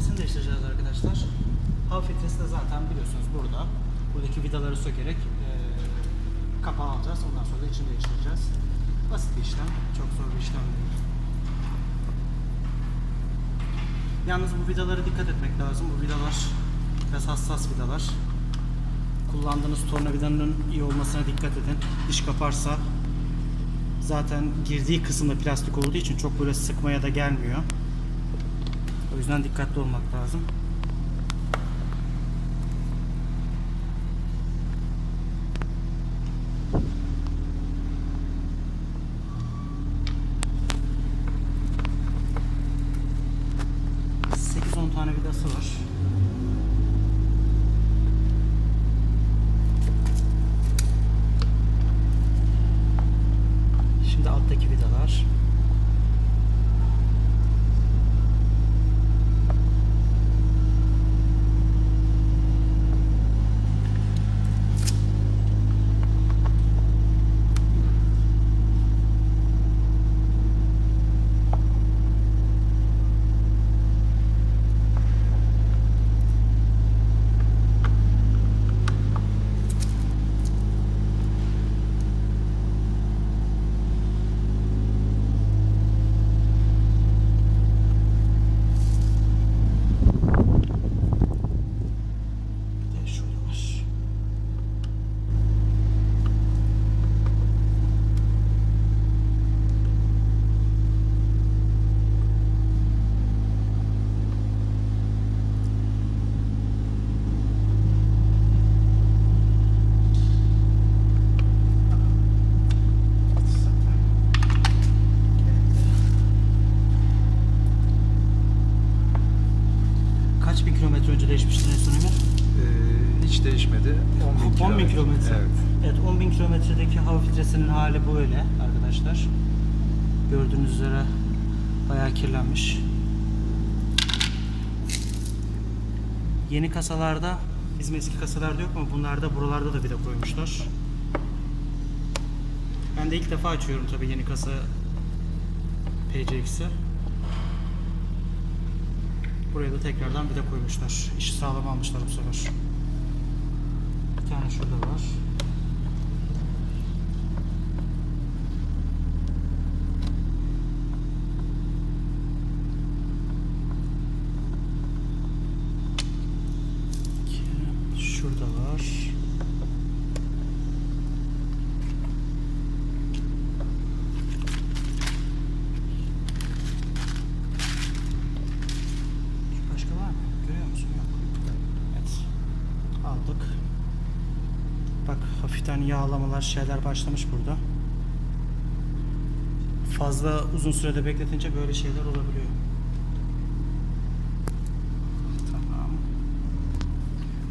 filtresini değiştireceğiz arkadaşlar. Hava filtresi de zaten biliyorsunuz burada. Buradaki vidaları sökerek eee kapağı alacağız. Ondan sonra da içini değiştireceğiz. Basit bir işlem. Çok zor bir işlem değil. Yalnız bu vidalara dikkat etmek lazım. Bu vidalar biraz hassas vidalar. Kullandığınız tornavidanın iyi olmasına dikkat edin. Diş kaparsa zaten girdiği kısımda plastik olduğu için çok böyle sıkmaya da gelmiyor. O yüzden dikkatli olmak lazım. Sekiz on tane vidası var. Şimdi alttaki vidalar. Bir de şurada var. Kaç bin kilometre önce değişmiştin en son Emir? Ee, hiç değişmedi. 10 bin 10 bin kilometre. Evet. Evet 10 bin kilometredeki hava filtresinin hali böyle arkadaşlar. Gördüğünüz üzere bayağı kirlenmiş. Yeni kasalarda bizim eski kasalarda yok ama bunlarda buralarda da vida koymuşlar. Ben de ilk defa açıyorum tabii yeni kasa PCX'i. Buraya da tekrardan vida koymuşlar. İşi sağlam almışlar bu sefer. Bir tane şurada var. İki, Şurada var. Başka var mı? Görüyor musun? Yok. Evet. Aldık. Bak hafiften yağlamalar şeyler başlamış burada. Fazla uzun sürede bekletince böyle şeyler olabiliyor. Tamam.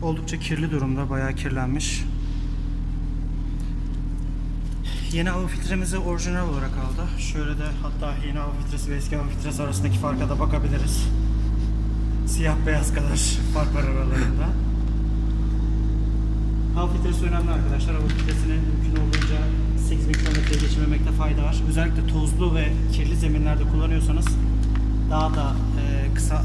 Oldukça kirli durumda. Bayağı kirlenmiş. Yeni hava filtremizi orijinal olarak aldı. Şöyle de hatta yeni hava filtresi ve eski hava filtresi arasındaki farka da bakabiliriz. Siyah beyaz kadar fark var aralarında. Hava filtresi önemli arkadaşlar. Hava filtresini mümkün olduğunca 8000 kilometreye geçirmemekte fayda var. Özellikle tozlu ve kirli zeminlerde kullanıyorsanız daha da e, kısa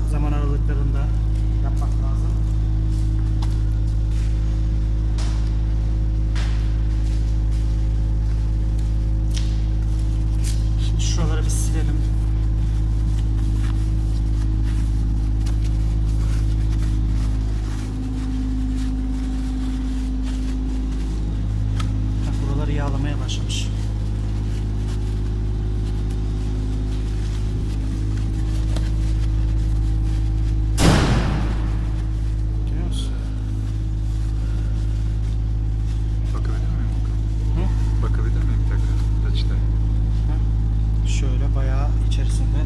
içerisinde.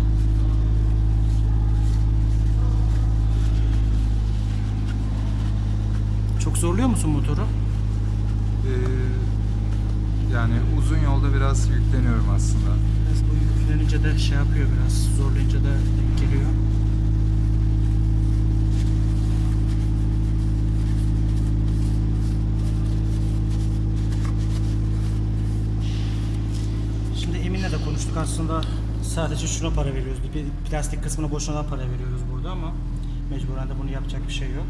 Çok zorluyor musun motoru? Ee, yani uzun yolda biraz yükleniyorum aslında. Biraz bu yüklenince de şey yapıyor biraz. Zorlayınca da denk geliyor. Şimdi Emin'le de konuştuk aslında sadece şuna para veriyoruz. Bir bir plastik kısmına boşuna para veriyoruz burada ama Mecburen de bunu yapacak bir şey yok.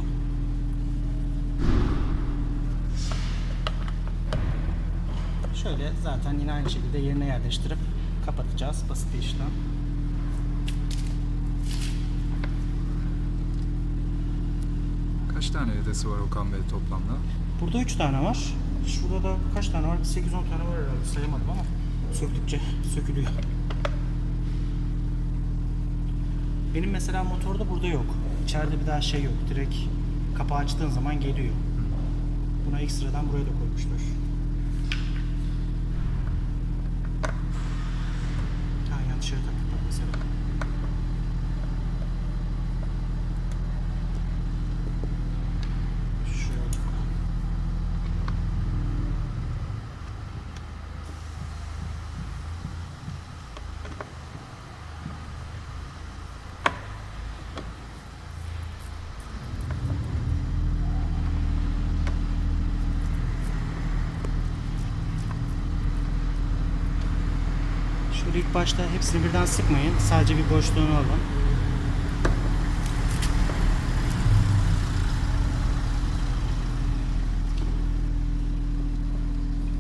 Şöyle zaten yine aynı şekilde yerine yerleştirip kapatacağız. Basit bir işlem. Kaç tane vidası var Okan Bey toplamda? Burada 3 tane var. Şurada da kaç tane var? 8-10 tane var herhalde. Sayamadım ama söktükçe sökülüyor. Benim mesela motorda burada yok. İçeride bir daha şey yok. Direkt kapağı açtığın zaman geliyor. Buna ekstradan buraya da koymuşlar. Ha yanlış yere taktık bak mesela. Şöyle. Şöyle ilk başta hepsini birden sıkmayın. Sadece bir boşluğunu alın.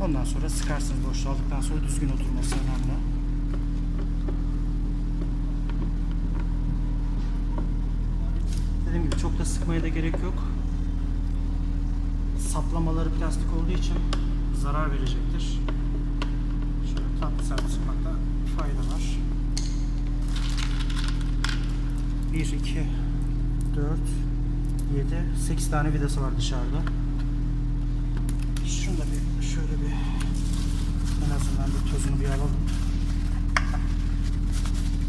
Ondan sonra sıkarsınız boşluğu aldıktan sonra düzgün oturması önemli. Dediğim gibi çok da sıkmaya da gerek yok. Saplamaları plastik olduğu için zarar verecektir. Şöyle tatlı sert sıkmakta fayda var. 1, 2, 4, 7, 8 tane vidası var dışarıda. Şunu da bir şöyle bir en azından bir tozunu bir alalım.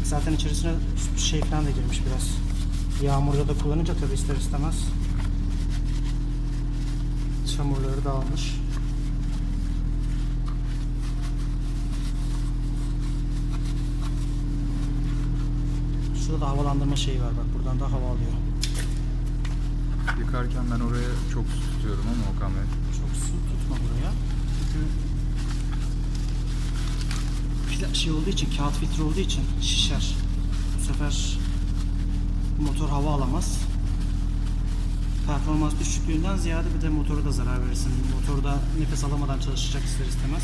Zaten içerisine şey falan da girmiş biraz. Yağmurda da kullanınca tabi ister istemez çamurları dağılmış. Da havalandırma şeyi var bak buradan da hava alıyor. Yıkarken ben oraya çok su tutuyorum ama Okan Bey. Çok su tutma buraya. Çünkü şey olduğu için, kağıt filtre olduğu için şişer. Bu sefer motor hava alamaz. Performans düşüklüğünden ziyade bir de motora da zarar verirsin. Motorda nefes alamadan çalışacak ister istemez.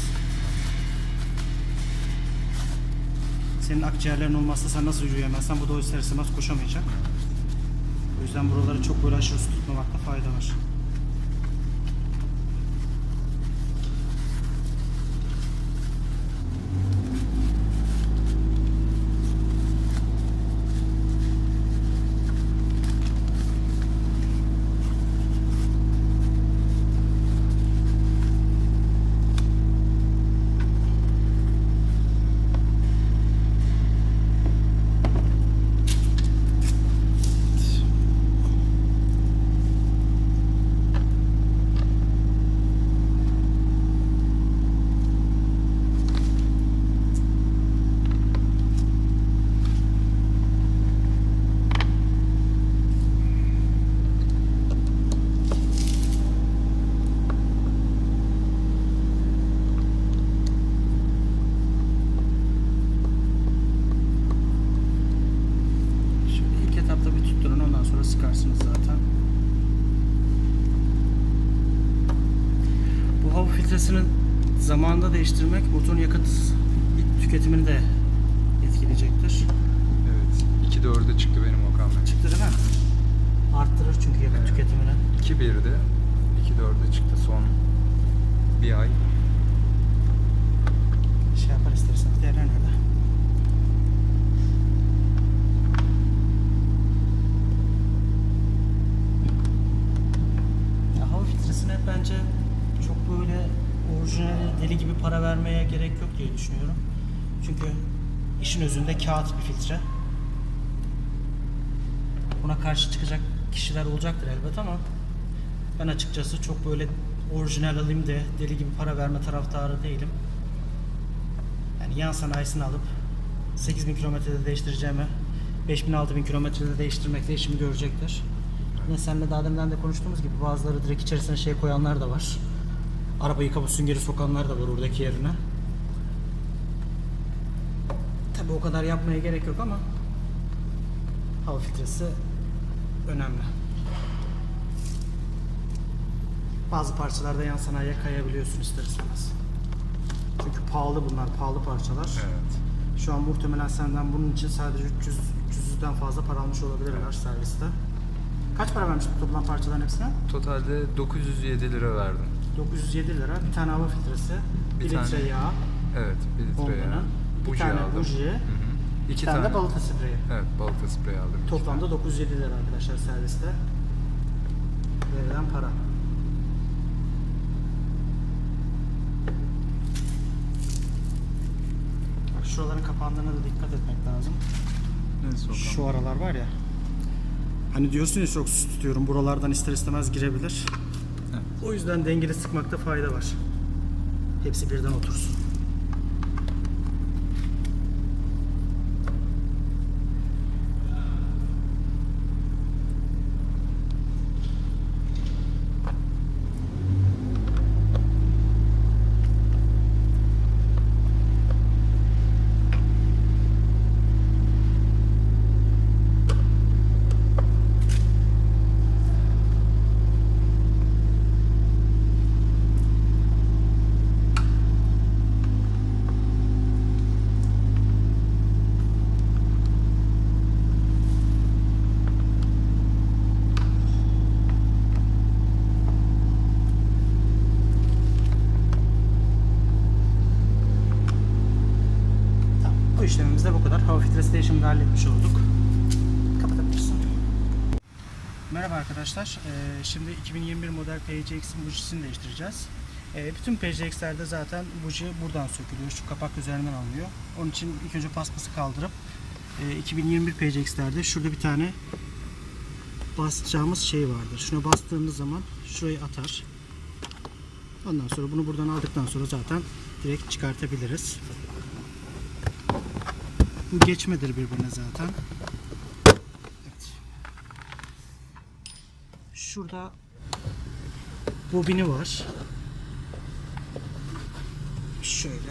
Senin akciğerlerin olmazsa sen nasıl yürüyemezsen bu da o ister istemez koşamayacak. O yüzden buraları çok böyle aşırı su tutmamakta fayda var. Şöyle ilk etapta bir tutturun ondan sonra sıkarsınız zaten. Filtresinin zamanında değiştirmek motorun yakıt tüketimini de etkileyecektir. Evet. 2'de 4'e çıktı benim Okan Bey. Çıktı değil mi? Arttırır çünkü yakıt Evet. tüketimini. 2-1'de 2'de 4'e çıktı son bir ay. Şey yapar isterseniz diğerler nerede? Ya hava filtresine bence böyle orijinal deli gibi para vermeye gerek yok diye düşünüyorum. Çünkü işin özünde kağıt bir filtre. Buna karşı çıkacak kişiler olacaktır elbet ama ben açıkçası çok böyle orijinal alayım de deli gibi para verme taraftarı değilim. Yani yan sanayisini alıp 8000 kilometrede değiştireceğime 5000-6000 kilometrede değiştirmekle işimi görecektir. Yine seninle daha deminden de konuştuğumuz gibi bazıları direkt içerisine şey koyanlar da var. Araba yıkama süngeri sokanlar da var oradaki yerine. Tabi o kadar yapmaya gerek yok ama hava filtresi önemli. Bazı parçalarda yan sanayiye kayabiliyorsun ister istemez. Çünkü pahalı bunlar, pahalı parçalar. Evet. Şu an muhtemelen senden bunun için sadece 300 300'den fazla para almış olabilirler serviste. Kaç para vermiştin toplam parçaların hepsine? Totalde 907 lira verdim. 907 lira. Bir tane hava filtresi, Bir 1 litre yağ, Evet, 1 litre yağ. Bir Buji tane aldım. buji, Hı hı. bir İki tane, tane. de balata spreyi. Evet, balata spreyi aldım. iki Toplamda tane. 907 lira arkadaşlar serviste verilen para. Şuraların kapandığına da dikkat etmek lazım. Neyse, Okan. Şu aralar var ya. Hani diyorsun ya çok su tutuyorum. Buralardan ister istemez girebilir. O yüzden dengeli sıkmakta fayda var. Hepsi birden otursun. Tamam. Bu işlemimiz de bu kadar. Hava filtresi halletmiş olduk. Kapatabilirsin. Merhaba arkadaşlar. Ee, şimdi 2021 model PCX'in bujisini değiştireceğiz. Ee, bütün PCX'lerde zaten buji buradan sökülüyor. Şu kapak üzerinden alınıyor. Onun için ilk önce paspası kaldırıp e, 2021 PCX'lerde şurada bir tane basacağımız şey vardır. Şuna bastığımız zaman şurayı atar. Ondan sonra bunu buradan aldıktan sonra zaten direkt çıkartabiliriz. Bu geçmedir birbirine zaten. Evet. Şurada bobini var. Şöyle.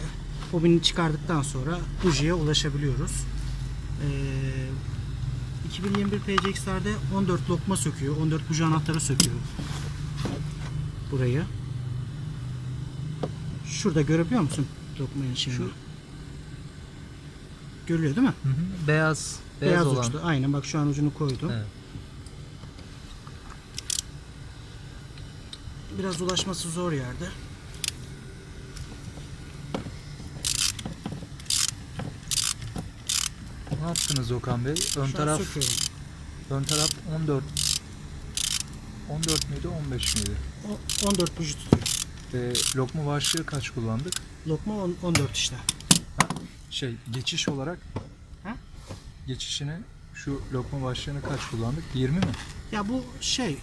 Bobini çıkardıktan sonra bujiye ulaşabiliyoruz. Ee, 2021 PCX'lerde 14 lokma söküyor. 14 buji anahtarı söküyor. Burayı. Şurada görebiliyor musun lokmanın şeyini? Şu- Görülüyor değil mi? Hı hı. Beyaz, beyaz, Beyaz, olan. uçlu. Aynen bak şu an ucunu koydum. Evet. Biraz ulaşması zor yerde. Ne yaptınız Okan Bey? Ön Şu taraf söküyorum. ön taraf 14 14 müydü 15 miydi? O- 14 buji tutuyor. Ve lokma başlığı kaç kullandık? Lokma on- 14 işte. Şey geçiş olarak Ha? geçişini şu lokma başlığını kaç kullandık? 20 mi? Ya bu şey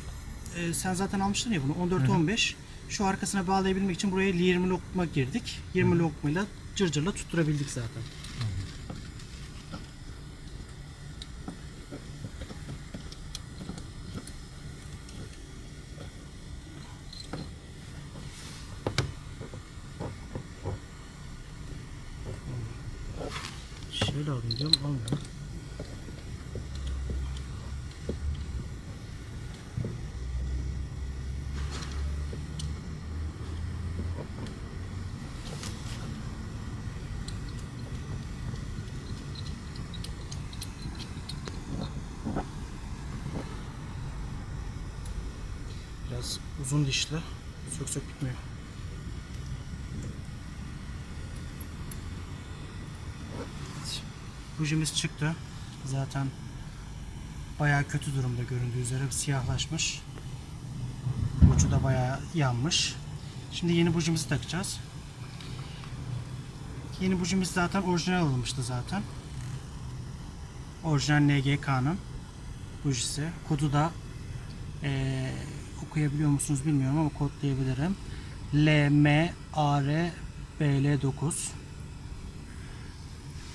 e, sen zaten almıştın ya bunu 14 Hı hı. 15. Şu arkasına bağlayabilmek için buraya 20 lokma girdik. 20 lokmayla cırcırla tutturabildik zaten. Şöyle alayım diyorum olmuyor. Biraz uzun dişli. Sök sök bitmiyor. Bujimiz çıktı. Zaten bayağı kötü durumda göründüğü üzere siyahlaşmış. Ucu da bayağı yanmış. Şimdi yeni bujimizi takacağız. Yeni bujimiz zaten orijinal alınmıştı zaten. Orijinal NGK'nın bujisi. Kodu da eee, okuyabiliyor musunuz bilmiyorum ama kodlayabilirim. LMARBL9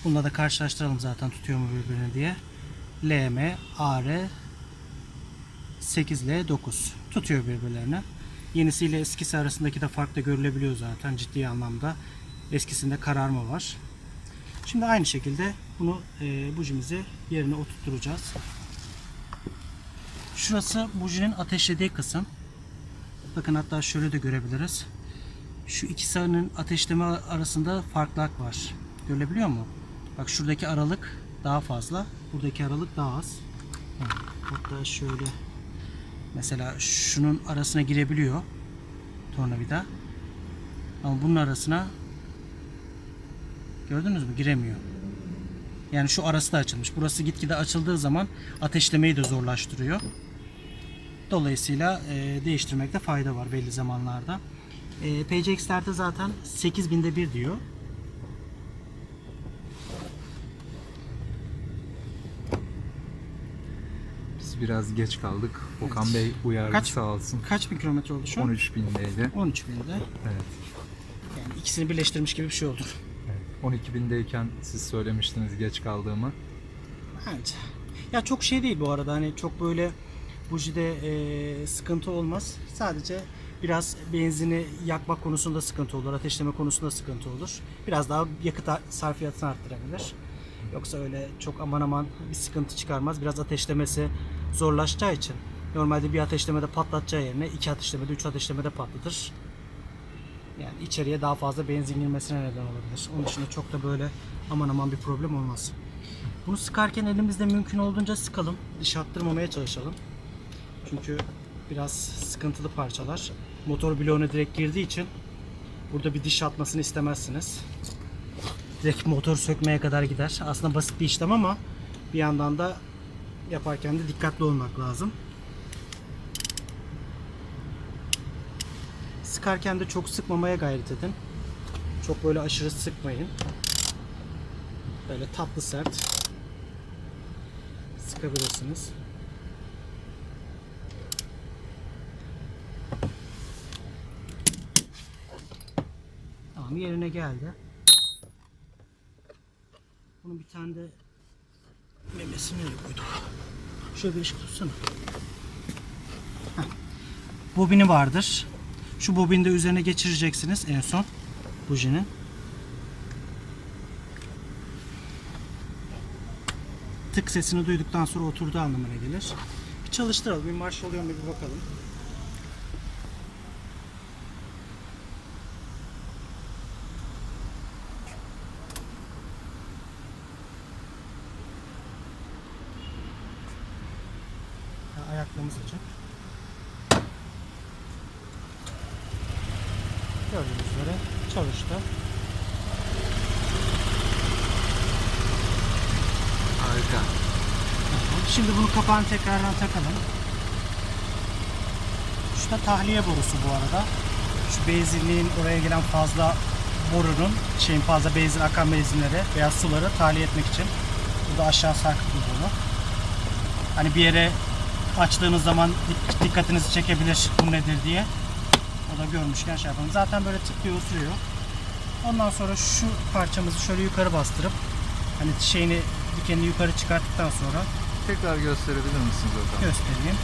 Bununla da karşılaştıralım zaten tutuyor mu birbirini diye. LMAR 8L 9 tutuyor birbirlerini. Yenisiyle eskisi arasındaki de fark da görülebiliyor zaten ciddi anlamda. Eskisinde kararma var. Şimdi aynı şekilde bunu e, bujimizi yerine oturtturacağız. Şurası bujinin ateşlediği kısım. Bakın hatta şöyle de görebiliriz. Şu iki sarının ateşleme arasında farklılık var. Görülebiliyor mu? Bak şuradaki aralık daha fazla. Buradaki aralık daha az. Hatta şöyle mesela şunun arasına girebiliyor tornavida. Ama bunun arasına gördünüz mü? Giremiyor. Yani şu arası da açılmış. Burası gitgide açıldığı zaman ateşlemeyi de zorlaştırıyor. Dolayısıyla e, değiştirmekte fayda var belli zamanlarda. E, PCX'lerde zaten 8000'de bir diyor. Biz biraz geç kaldık. Okan Evet. Bey uyardı Kaç- sağ olsun. Kaç bin kilometre oldu şu an? 13 bindeydi. 13 binde. Evet. Yani ikisini birleştirmiş gibi bir şey oldu. evet. 12 bindeyken siz söylemiştiniz geç kaldığımı. Evet. Ya çok şey değil bu arada hani çok böyle bujide e, sıkıntı olmaz. Sadece biraz benzini yakma konusunda sıkıntı olur, ateşleme konusunda sıkıntı olur. Biraz daha yakıt sarfiyatını arttırabilir. Yoksa öyle çok aman aman bir sıkıntı çıkarmaz. Biraz ateşlemesi zorlaşacağı için normalde bir ateşlemede patlatacağı yerine iki ateşlemede, üç ateşlemede patlatır. Yani içeriye daha fazla benzin girmesine neden olabilir. Onun dışında çok da böyle aman aman bir problem olmaz. Bunu sıkarken elimizde mümkün olduğunca sıkalım. Diş attırmamaya çalışalım. Çünkü biraz sıkıntılı parçalar. Motor bloğuna direkt girdiği için burada bir diş atmasını istemezsiniz. Direkt motor sökmeye kadar gider. Aslında basit bir işlem ama bir yandan da yaparken de dikkatli olmak lazım. Sıkarken de çok sıkmamaya gayret edin. Çok böyle aşırı sıkmayın. Böyle tatlı sert sıkabilirsiniz. Tamam yerine geldi. Bunun bir tane de memesini nereye koyduk? Şöyle bir ışık tutsana. Heh. Bobini vardır. Şu bobini de üzerine geçireceksiniz en son bujinin. tık sesini duyduktan sonra oturduğu anlamına gelir. Bir çalıştıralım. Bir marş oluyor mu bir bakalım. Ya, Ayaklarımız açık. Gördüğünüz üzere çalıştı. Harika. Bunu kapağını tekrardan takalım. Şu da tahliye borusu bu arada. Şu benzinliğin oraya gelen fazla borunun, şeyin fazla benzin akan benzinleri veya suları tahliye etmek için. Burada aşağı sarkık bir boru. Hani bir yere açtığınız zaman dik- dikkatinizi çekebilir bu nedir diye. O da görmüşken şey yapalım. Zaten böyle tık diye oturuyor. Ondan sonra şu parçamızı şöyle yukarı bastırıp hani şeyini dikenini yukarı çıkarttıktan sonra Tekrar gösterebilir misiniz Okan? göstereyim.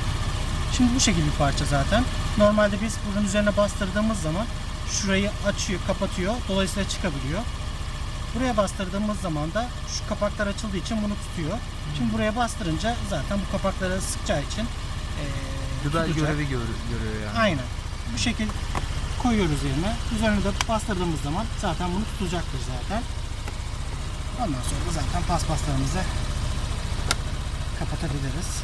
Şimdi bu şekilde bir parça zaten. Normalde biz bunun üzerine bastırdığımız zaman şurayı açıyor, kapatıyor. Dolayısıyla çıkabiliyor. Buraya bastırdığımız zaman da şu kapaklar açıldığı için bunu tutuyor. Şimdi buraya bastırınca zaten bu kapakları sıkacağı için eee Dübel tutacak. görevi gör- görüyor yani. Aynen. Bu şekil koyuyoruz yerine. Üzerine de bastırdığımız zaman zaten bunu tutacaktır zaten. Ondan sonra da zaten paspaslarımızı kapatabiliriz.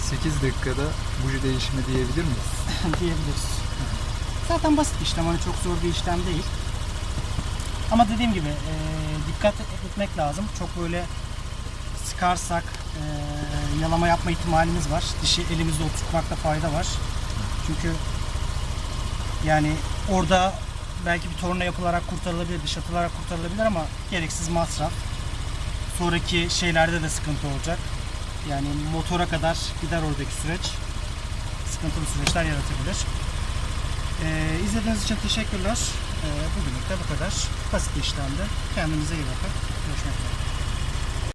Sekiz dakikada buji değişimi diyebilir miyiz? diyebiliriz. Zaten basit bir işlem, hani çok zor bir işlem değil. Ama dediğim gibi e, dikkat etmek lazım. Çok böyle sıkarsak e, yalama yapma ihtimalimiz var. Dişi elimizde oturtmakta fayda var. Çünkü yani orada belki bir torna yapılarak kurtarılabilir, diş atılarak kurtarılabilir ama gereksiz masraf. Sonraki şeylerde de sıkıntı olacak. Yani motora kadar gider oradaki süreç sıkıntılı süreçler yaratabilir. Ee, izlediğiniz için teşekkürler. Ee, bugünlük de bu kadar. Basit bir işlemdi. Kendinize iyi bakın. Görüşmek üzere.